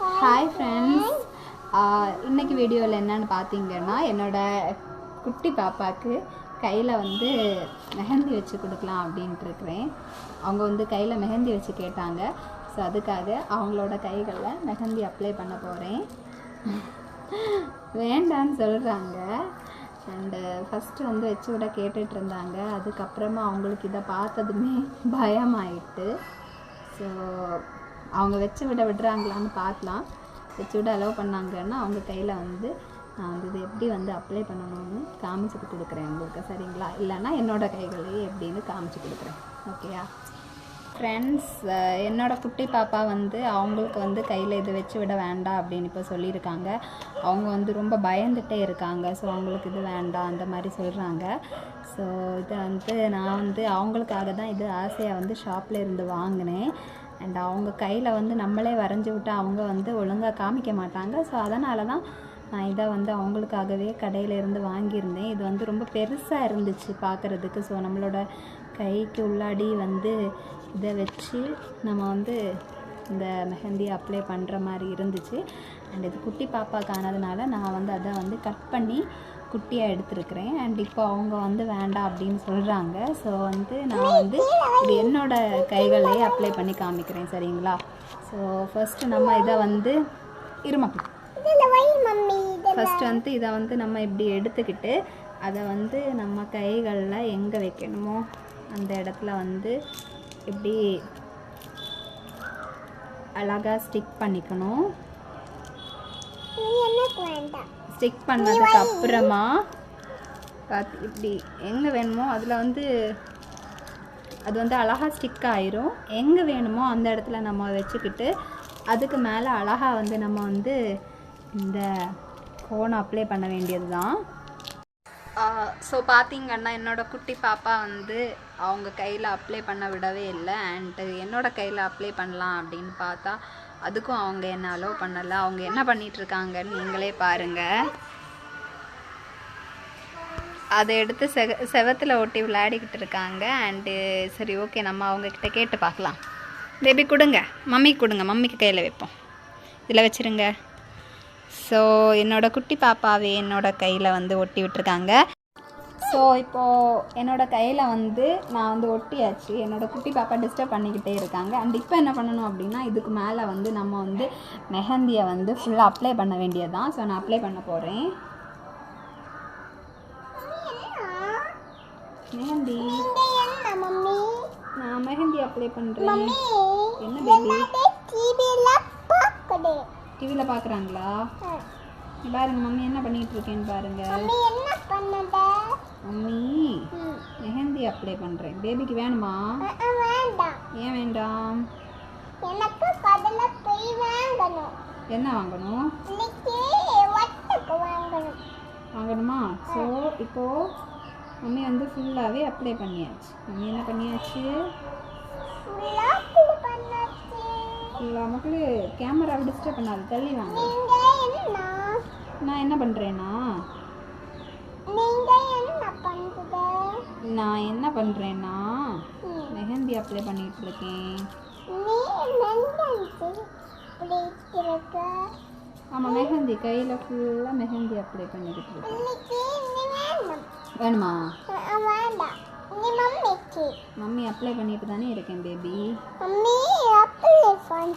Hi friends இன்னைக்கு வீடியோவில் என்னன்னு பார்த்தீங்கன்னா என்னோட குட்டி பாப்பாவுக்கு கையில் வந்து மெஹந்தி வச்சு கொடுக்கலாம் அப்படின்ட்டு இருக்கிறேன். அவங்க வந்து கையில் மெஹந்தி வச்சு கேட்டாங்க. ஸோ அதுக்காக அவங்களோட கைகளில் மெஹந்தி அப்ளை பண்ண போகிறேன் வேண்டான்னு சொல்கிறாங்க அண்டு ஃபஸ்ட்டு வந்து வச்சு விட கேட்டுட்டு இருந்தாங்க. அதுக்கப்புறமா அவங்களுக்கு இதை பார்த்ததுமே பயமாயிட்டு. ஸோ அவங்க வச்சு விட விடுறாங்களான்னு பார்க்கலாம். வச்சு விட அலோவ் பண்ணாங்கன்னா அவங்க கையில் வந்து நான் வந்து இது எப்படி வந்து அப்ளை பண்ணணும்னு காமிச்சிட்டு கொடுக்குறேன் உங்களுக்கு. சரிங்களா? இல்லைன்னா என்னோட கைகளையே எப்படின்னு காமிச்சு கொடுக்குறேன். ஓகேயா ஃப்ரெண்ட்ஸ் என்னோட குட்டி பாப்பா வந்து அவங்களுக்கு வந்து கையில் இது வச்சு விட வேண்டாம் அப்படின்னு இப்போ சொல்லியிருக்காங்க. அவங்க வந்து ரொம்ப பயந்துகிட்டே இருக்காங்க. ஸோ அவங்களுக்கு இது வேண்டாம் அந்த மாதிரி சொல்கிறாங்க ஸோ இதை வந்து நான் வந்து அவங்களுக்காக தான் இது ஆசையாக வந்து ஷாப்பில் இருந்து வாங்கினேன். அண்ட் அவங்க கையில் வந்து நம்மளே வரைஞ்சி விட்டு அவங்க வந்து ஒழுங்காக காமிக்க மாட்டாங்க. ஸோ அதனால தான் நான் இதை வந்து அவங்களுக்காகவே கடையில் இருந்து வாங்கியிருந்தேன். இது வந்து ரொம்ப பெருசாக இருந்துச்சு பார்க்குறதுக்கு ஸோ நம்மளோட கைக்கு உள்ளாடி வந்து இதை வச்சு நம்ம வந்து இந்த மெஹந்தி அப்ளை பண்ணுற மாதிரி இருந்துச்சு. அண்ட் இது குட்டி பாப்பாக்கானதுனால நான் வந்து அதை வந்து கட் பண்ணி குட்டியாக எடுத்திருக்கிறேன். அண்ட் இப்போ அவங்க வந்து வேண்டாம் அப்படின்னு சொல்கிறாங்க ஸோ வந்து நான் வந்து இது என்னோட கைகளையே அப்ளை பண்ணி காமிக்கிறேன். சரிங்களா? ஸோ ஃபஸ்ட்டு நம்ம இதை வந்து இருமா? ஃபஸ்ட்டு வந்து இதை வந்து நம்ம இப்படி எடுத்துக்கிட்டு அதை வந்து நம்ம கைகளில் எங்கே வைக்கணுமோ அந்த இடத்துல வந்து இப்படி அழகாக ஸ்டிக் பண்ணிக்கணும். ஸ்டிக் பண்ணதுக்கு அப்புறமா பார்த்து இப்படி எங்கே வேணுமோ அதில் வந்து அது வந்து அழகாக ஸ்டிக் ஆயிரும். எங்கே வேணுமோ அந்த இடத்துல நம்ம வச்சுக்கிட்டு அதுக்கு மேலே அழகாக வந்து நம்ம வந்து இந்த கோன் அப்ளை பண்ண வேண்டியது தான் ஸோ பார்த்தீங்கன்னா என்னோடய குட்டி பாப்பா வந்து அவங்க கையில் அப்ளை பண்ண விடவே இல்லை. அண்ட் என்னோட கையில் அப்ளை பண்ணலாம் அப்படின்னு பார்த்தா அதுக்கும் அவங்க என்ன அலோவ் பண்ணலை. அவங்க என்ன பண்ணிகிட்ருக்காங்கன்னு நீங்களே பாருங்கள் அதை எடுத்து செக செவத்தில் ஒட்டி விளையாடிக்கிட்டு இருக்காங்க. அண்டு சரி ஓகே நம்ம அவங்கக்கிட்ட கேட்டு பார்க்கலாம். பேபி கொடுங்க. மம்மிக்கு கொடுங்க. மம்மிக்கு கையில் வைப்போம். இதில் வச்சுருங்க. ஸோ என்னோட குட்டி பாப்பாவே என்னோட கையில் வந்து ஒட்டி விட்டுருக்காங்க. ஸோ இப்போது என்னோட கையில் வந்து நான் வந்து ஒட்டியாச்சு. என்னோட குட்டி பாப்பா டிஸ்டர்ப் பண்ணிக்கிட்டே இருக்காங்க. அண்ட் இப்போ என்ன பண்ணணும் அப்படின்னா இதுக்கு மேலே வந்து நம்ம வந்து மெஹந்தியை வந்து ஃபுல்லாக அப்ளை பண்ண வேண்டியதுதான். ஸோ நான் அப்ளை பண்ண போகிறேன் மெஹந்தி. நான் மெஹந்தி அப்ளை பண்ணுறேன் என்ன பேபி டிவியில் பார்க்குறாங்களா பாருங்க மம்மி என்ன பண்ணிட்டு இருக்கேன்னு பாருங்க. மம்மி மெஹந்தி அப்ளை பண்ணுறேன் பேபிக்கு வேணுமா? ஏன் வேண்டாம்? எனக்கு கடல போய் வாங்கணும். என்ன வாங்கணும்? வாங்கணும். வாங்கணுமா? ஸோ இப்போது மம்மி வந்து ஃபுல்லாகவே அப்ளை பண்ணியாச்சு. மம்மி என்ன பண்ணியாச்சு? ஃபுல்லாக மக்களே கேமரா டிஸ்டர்ப் பண்ணாது தள்ளி வாங்க நான் என்ன பண்ணுறேன்னா நான் என்ன பண்ணுறேன்னா. மெஹந்தி அப்ளை பண்ணிட்டு இருக்கேன். ஆமாம் மெஹந்தி. கையில் ஃபுல்லாக மெஹந்தி அப்ளை பண்ணிக்கிட்டு இருக்கேன். வேணும்? மம்மி அப்ளை பண்ணிட்டு தானே இருக்கேன் பேபி மம்மி அப்பிள்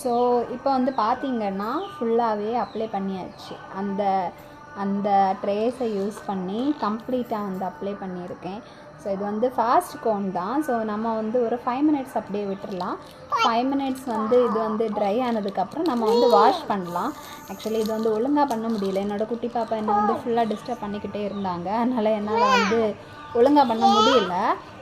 ஸோ இப்போ வந்து பார்த்தீங்கன்னா ஃபுல்லாகவே அப்ளை பண்ணியாச்சு. அந்த அந்த ட்ரேஸை யூஸ் பண்ணி கம்ப்ளீட்டாக வந்து அப்ளை பண்ணியிருக்கேன். ஸோ இது வந்து ஃபாஸ்ட் கோன் தான். ஸோ நம்ம வந்து ஒரு ஃபைவ் மினிட்ஸ் அப்படியே விட்டுடலாம் ஃபைவ் மினிட்ஸ் வந்து இது வந்து ட்ரை ஆனதுக்கப்புறம் நம்ம வந்து வாஷ் பண்ணலாம். ஆக்சுவலி இது வந்து ஒழுங்காக பண்ண முடியல. என்னோட குட்டி பாப்பா என்னை வந்து ஃபுல்லாக டிஸ்டர்ப் பண்ணிக்கிட்டே இருந்தாங்க. அதனால் என்னால் வந்து ஒழுங்காக பண்ண முடியல.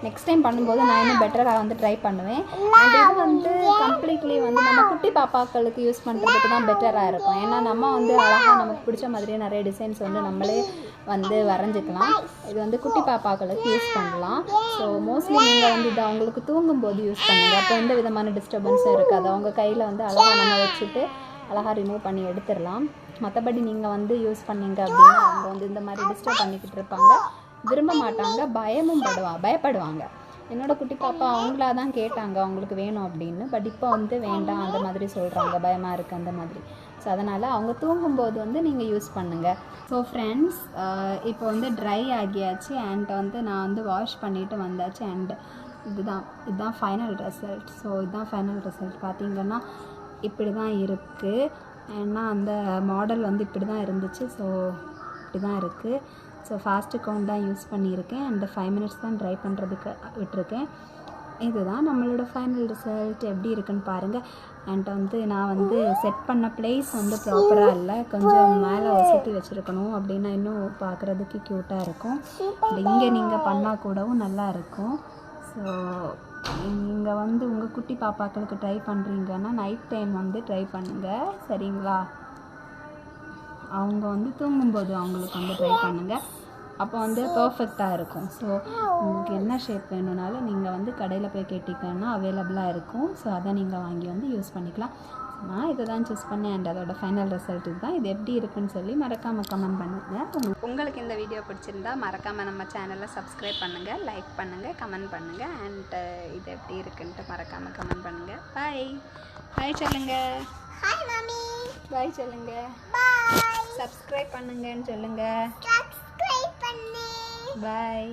நெக்ஸ்ட் டைம் பண்ணும்போது நான் இன்னும் பெட்டராக வந்து ட்ரை பண்ணுவேன். அண்ட் இது வந்து கம்ப்ளீட்லி வந்து நம்ம குட்டி பாப்பாக்களுக்கு யூஸ் பண்ணுறதுக்கு தான் பெட்டராக இருக்கும். ஏன்னா நம்ம வந்து அழகாக நமக்கு பிடிச்ச மாதிரியே நிறைய டிசைன்ஸ் வந்து நம்மளே வந்து வரைஞ்சிக்கலாம். இது வந்து குட்டி பாப்பாக்களுக்கு யூஸ் பண்ணலாம். ஸோ மோஸ்ட்லி நீங்கள் வந்து இது அவங்களுக்கு தூங்கும்போது யூஸ் பண்ணுங்கள் அப்போ எந்த விதமான டிஸ்டர்பன்ஸும் இருக்காது. அவங்க கையில் வந்து அழகாக நம்ம வச்சுட்டு அழகாக ரிமூவ் பண்ணி எடுத்துடலாம். மற்றபடி நீங்கள் வந்து யூஸ் பண்ணீங்க அப்படின்னா அவங்க வந்து இந்த மாதிரி டிஸ்டர்ப் பண்ணிக்கிட்டு இருப்பாங்க. விரும்ப மாட்டாங்க பயமும் படுவா பயப்படுவாங்க. என்னோட குட்டி பாப்பா அவங்களா தான் கேட்டாங்க அவங்களுக்கு வேணும் அப்படின்னு. பட் இப்போ வந்து வேண்டாம் அந்த மாதிரி சொல்கிறாங்க பயமாக இருக்குது அந்த மாதிரி. ஸோ அதனால் அவங்க தூங்கும்போது வந்து நீங்கள் யூஸ் பண்ணுங்கள் ஸோ ஃப்ரெண்ட்ஸ் இப்போ வந்து ட்ரை ஆகியாச்சு. அண்ட் வந்து நான் வந்து வாஷ் பண்ணிவிட்டு வந்தாச்சு. அண்ட் இதுதான் இதுதான் ஃபைனல் ரிசல்ட் ஸோ இதுதான் ஃபைனல் ரிசல்ட் பார்த்தீங்கன்னா இப்படி தான் இருக்குது ஏன்னா அந்த மாடல் வந்து இப்படி தான் இருந்துச்சு. ஸோ இப்படி தான் இருக்குது ஸோ ஃபாஸ்ட்டு கவுண்ட் தான் யூஸ் பண்ணியிருக்கேன். அண்ட் ஃபைவ் மினிட்ஸ் தான் ட்ரை பண்ணுறதுக்கு விட்டுருக்கேன். இதுதான் நம்மளோட ஃபைனல் ரிசல்ட் எப்படி இருக்குன்னு பாருங்கள் அண்ட் வந்து நான் வந்து செட் பண்ண பிளேஸ் வந்து ப்ராப்பராக இல்லை. கொஞ்சம் மேலே வசதி வச்சுருக்கணும் அப்படின்னா இன்னும் பார்க்குறதுக்கு க்யூட்டாக இருக்கும். இங்கே நீங்கள் பண்ணால் கூடவும் நல்லா இருக்கும். ஸோ நீங்கள் வந்து உங்கள் குட்டி பாப்பாக்களுக்கு ட்ரை பண்ணுறீங்கன்னா நைட் டைம் வந்து ட்ரை பண்ணுங்கள் சரிங்களா? அவங்க வந்து தூங்கும்போது அவங்களுக்கு வந்து ட்ரை பண்ணுங்கள் அப்போ வந்து பர்ஃபெக்டாக இருக்கும். ஸோ உங்களுக்கு என்ன ஷேப் வேணும்னாலும் நீங்கள் வந்து கடையில் போய் கேட்டிங்கன்னா அவைலபிளாக இருக்கும். ஸோ அதை நீங்கள் வாங்கி வந்து யூஸ் பண்ணிக்கலாம். நான் இதை தான் சூஸ் பண்ணேன். அண்ட் அதோட ஃபைனல் ரிசல்ட் இதுதான். இது எப்படி இருக்குன்னு சொல்லி மறக்காமல் கமெண்ட் பண்ணுங்கள் உங்களுக்கு இந்த வீடியோ பிடிச்சிருந்தா மறக்காமல் நம்ம சேனலை சப்ஸ்கிரைப் பண்ணுங்கள் லைக் பண்ணுங்கள் கமெண்ட் பண்ணுங்கள் அண்ட் இது எப்படி இருக்குன்ட்டு மறக்காமல் கமெண்ட் பண்ணுங்கள் பாய் பாய் சொல்லுங்கள் பாய் சொல்லுங்கள் சப்ஸ்கிரைப் பண்ணுங்கன்னு சொல்லுங்கள் பாய்